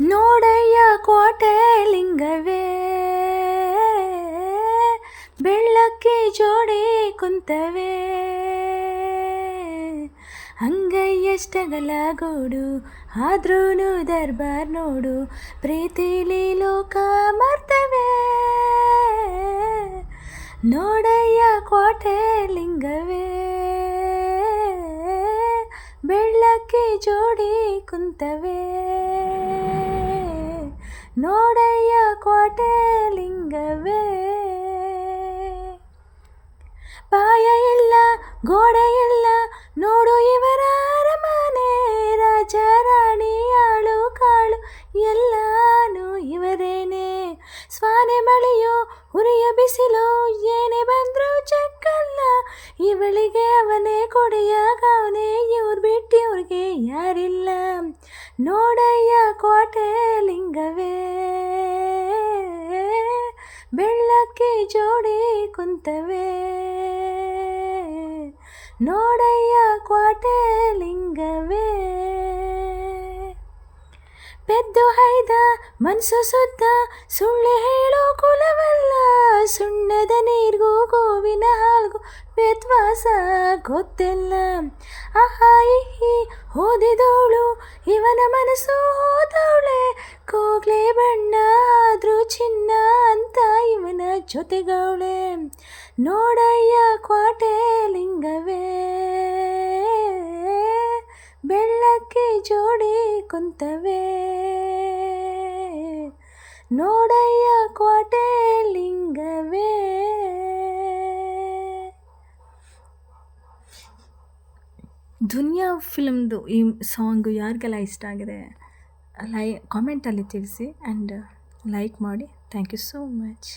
ನೋಡಯ್ಯ ಕೋಟೆ ಲಿಂಗವೇ. ಬೆಳ್ಳಕ್ಕೆ ಜೋಡಿ ಕುಂತವೆ. ಅಂಗೈಯಷ್ಟಗಲ ಗೋಡು ಆದ್ರೂ ದರ್ಬಾರ್ ನೋಡು, ಪ್ರೀತಿಲಿ ಲೋಕ ಮರ್ತವೇ. ನೋಡಯ್ಯ ಕೋಟೆ ಲಿಂಗವೇ. ಬೆಳ್ಳಕ್ಕೆ ಜೋಡಿ ಕುಂತವೆ. ನೋಡಯ್ಯ ಕೋಟೆ ಲಿಂಗವೇ ಪಾಯ ಇಲ್ಲ ಗೋಡೆ ಇಲ್ಲ ನೋಡು ಇವರ ಅರಮನೆ ರಾಜ ರಾಣಿ ಆಳು ಕಾಳು, ಎಲ್ಲಾನು ಇವರೇನೆ. ಸ್ವಾನೆ ಮಳೆಯೋ ಹುರಿಯ ಬಿಸಿಲು, ಏನೇ ಬಂದ್ರು ಚಕ್ಕಲ್ಲ. ಇವಳಿಗೆ ಅವನೇ ಕೊಡೆಯಾಗ ಅವನೇ ಇವ್ರು ಬಿಟ್ಟು ಇವ್ರಿಗೆ ಯಾರಿಲ್ಲ. ನೋಡಯ್ಯ ಕೋಟೆ ಲಿಂಗವೇ ಬೆಳ್ಳಕ್ಕೆ ಜೋಡಿ ಕುಂತವೆ. ನೋಡಯ್ಯ ಕ್ವಾಟೆ ಲಿಂಗವೇ. ಪೆದ್ದು ಹೈದ ಮನಸ್ಸು ಸುದ್ದ, ಸುಳ್ಳು ಹೇಳೋ ಕುಲವಲ್ಲ. ಸುಣ್ಣದ ನೀರ್ಗೂ, ಗೋವಿನ ಹಾಲ್ಗೂ ವ್ಯತ್ವಾಸ ಗೊತ್ತಿಲ್ಲ. ಆಹಾ, ಇಹಿ ಓದಿದವಳು ಇವನ ಮನಸ್ಸು ಹೋದವಳೆ ಕೋಗ್ಲೆ ಬಣ್ಣ ಜೊತೆಗವಳೆ ನೋಡಯ್ಯ ಕ್ವಾಟೆ ಲಿಂಗವೇ. ಬೆಳ್ಳಕ್ಕೆ ಜೋಡಿ ಕುಂತವೆ. ನೋಡಯ್ಯ ಕ್ವಾಟೆ ಲಿಂಗವೇ. ದುನಿಯಾ ಫಿಲಮ್ದು ಈ ಸಾಂಗು ಯಾರಿಗೆಲ್ಲ ಇಷ್ಟ ಆಗಿದೆ? ಲೈ ಕಾಮೆಂಟಲ್ಲಿ ತಿಳಿಸಿ ಆ್ಯಂಡ್ ಲೈಕ್ ಮಾಡಿ. Thank you so much